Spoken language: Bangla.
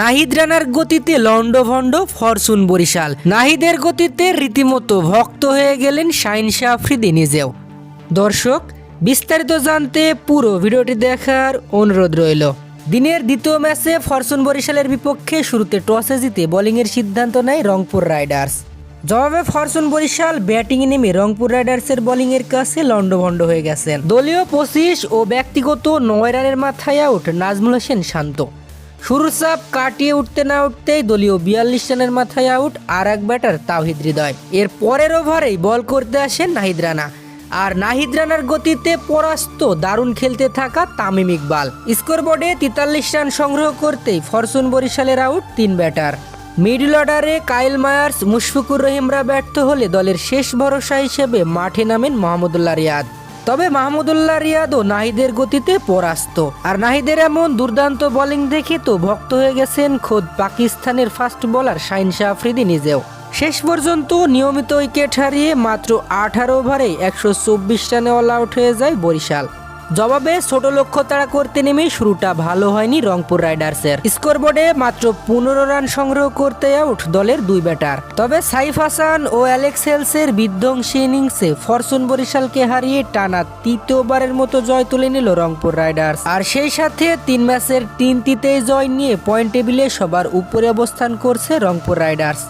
নাহিদ রানার গতিতে লন্ডভন্ড ফরচুন বরিশাল। নাহিদের গতিতে রীতিমতো ভক্ত হয়ে গেলেন শাহিন শাহ আফ্রিদি নিজেও। দর্শক, বিস্তারিত জানতে পুরো ভিডিওটি দেখার অনুরোধ রইল। দিনের দ্বিতীয় ম্যাচে ফরচুন বরিশালের বিপক্ষে শুরুতে টসে জিতে বোলিংয়ের সিদ্ধান্ত নেয় রংপুর রাইডার্স। জবাবে ফরচুন বরিশাল ব্যাটিংয়ে নেমে রংপুর রাইডার্সের বোলিংয়ের কাছে লন্ডভন্ড হয়ে গেছেন। দলীয় পঁচিশ ও ব্যক্তিগত নয় রানের মাথায় আউট নাজমুল হোসেন শান্ত। শুরুর চাপ কাটিয়ে উঠতে না উঠতেই দলীয় বিয়াল্লিশ রানের মাথায় আউট আর এক ব্যাটার তাওহিদ হৃদয়। এর পরের ওভারেই বল করতে আসেন নাহিদ রানা। আর নাহিদ রানার গতিতে পরাস্ত, দারুণ খেলতে থাকা তামিম ইকবাল। স্কোরবোর্ডে তেতাল্লিশ রান সংগ্রহ করতেই ফরচুন বরিশালের আউট তিন ব্যাটার। মিডল অর্ডারে কাইল মায়ার্স, মুশফিকুর রহিমরা ব্যর্থ হলে দলের শেষ ভরসা হিসেবে মাঠে নামেন মাহমুদুল্লাহ রিয়াদ। তবে মাহমুদুল্লাহ রিয়াদও নাহিদের গতিতে পরাস্ত। আর নাহিদের এমন দুর্দান্ত বোলিং দেখে তো ভক্ত হয়ে গেছেন খোদ পাকিস্তানের ফাস্ট বোলার শাহিন শাহ আফ্রিদি নিজেও। শেষ পর্যন্ত নিয়মিত উইকেট হারিয়ে মাত্র আঠারো ওভারে একশো চব্বিশ রানে অল আউট হয়ে যায় বরিশাল। জবাবে ছোট লক্ষ্য তাড়া করতে নেমে শুরুটা ভালো হয়নি রংপুর রাইডার্সের। স্কোরবোর্ডে মাত্র পনেরো রান সংগ্রহ করতে আউট দলের দুই ব্যাটার। তবে সাইফ হাসান ও অ্যালেক্স হেলসের বিধ্বংসী ইনিংসে ফরচুন বরিশালকে হারিয়ে টানা তৃতীয়বারের মতো জয় তুলে নিল রংপুর রাইডার্স। আর সেই সাথে তিন ম্যাচের তিনটিতেই জয় নিয়ে পয়েন্ট টেবিলে সবার উপরে অবস্থান করছে রংপুর রাইডার্স।